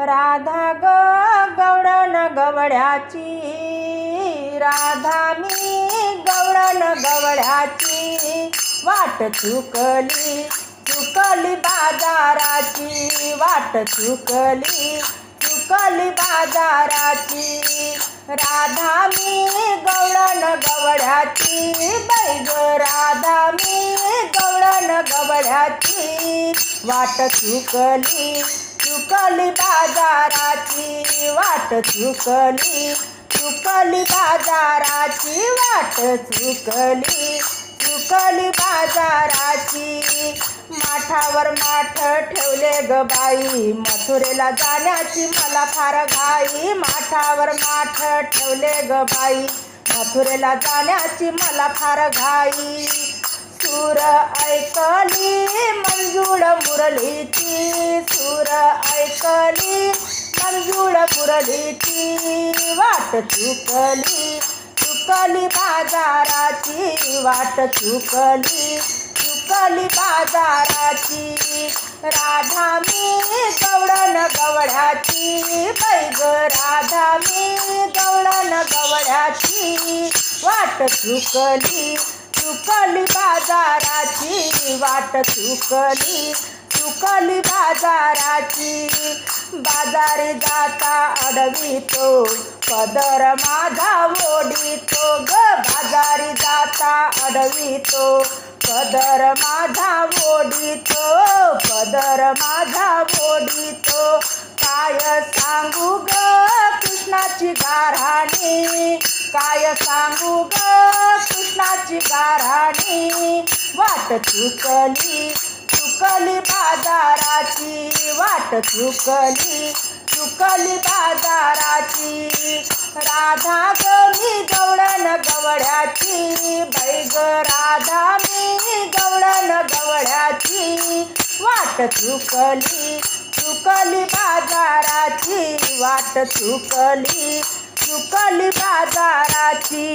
राधा ग गवळण गवळ्याची. राधा मी गवळण गवळ्याची. वाट चुकली चुकली बाजाराची. वाट चुकली चुकली बाजाराची. राधा मी गवळण गवळ्याची. बाई ग राधा मी गवळण गवळ्याची. वाट चुकली चुकली बाजाराची वाट चुकली चुकली बाजाराची वाट चुकली चुकली बाजाराची माठावर माठ ठेवले ग बाई. मथुरेला जाण्याची मला फार घाई. माठावर माठ ठेवले ग बाई. मथुरेला जाण्याची मला फार घाई. ऐकली मंजूळ मुरलीची सूर ऐकली मंजूळ मुरलीची वाट चुकली चुकली बाजाराची वाट चुकली चुकली बाजाराची. राधा मी गवळण गवळ्याची बैग राधा मी गवळण गवळ्याची वाट चुकली चुकली बाजाराची वाट चुकली चुकली बाजाराची. बाजारी जाता अडवितो पदर माझा ओढितो. ग बाजारी जाता अडवितो पदर माझा ओढितो. पदर माझा ओढितो. काय सांगू ग कृष्णाची गाराणी काय सांगू ग कृष्णाची गाराणी वाट चुकली चुकली बाजाराची वाट चुकली चुकली बाजाराची. राधा ग मी गवळण गवळ्याची बैग ग राधा मी गवळण गवळ्याची. वाट चुकली चुकली बाजाराची वाट चुकली चुकली बाजाराची.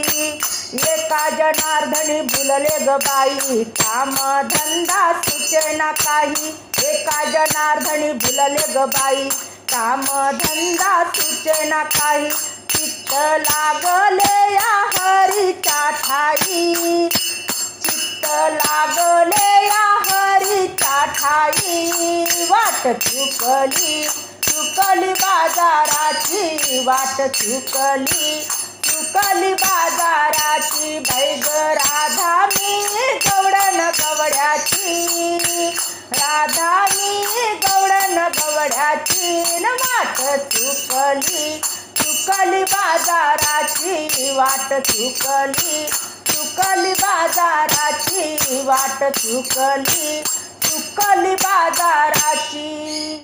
एका जनार्दनी बुलले ग बाई. काम धंदा सुचेना काही. एका जनार्दनी बुलले ग बाई. काम धंदा सुचेना काही. चित्त लागले या हरीच्या ठाई. चित्त लागले या हरीच्या ठाई. वाट चुकली चुकली बाजाराची. वाट चुकली चुकली गवड्याची राधा मी गवडन गवड्याची न वाट चुकली. चुकली बाजाराची वाट चुकली. चुकली बाजाराची वाट चुकली. चुकली बाजाराची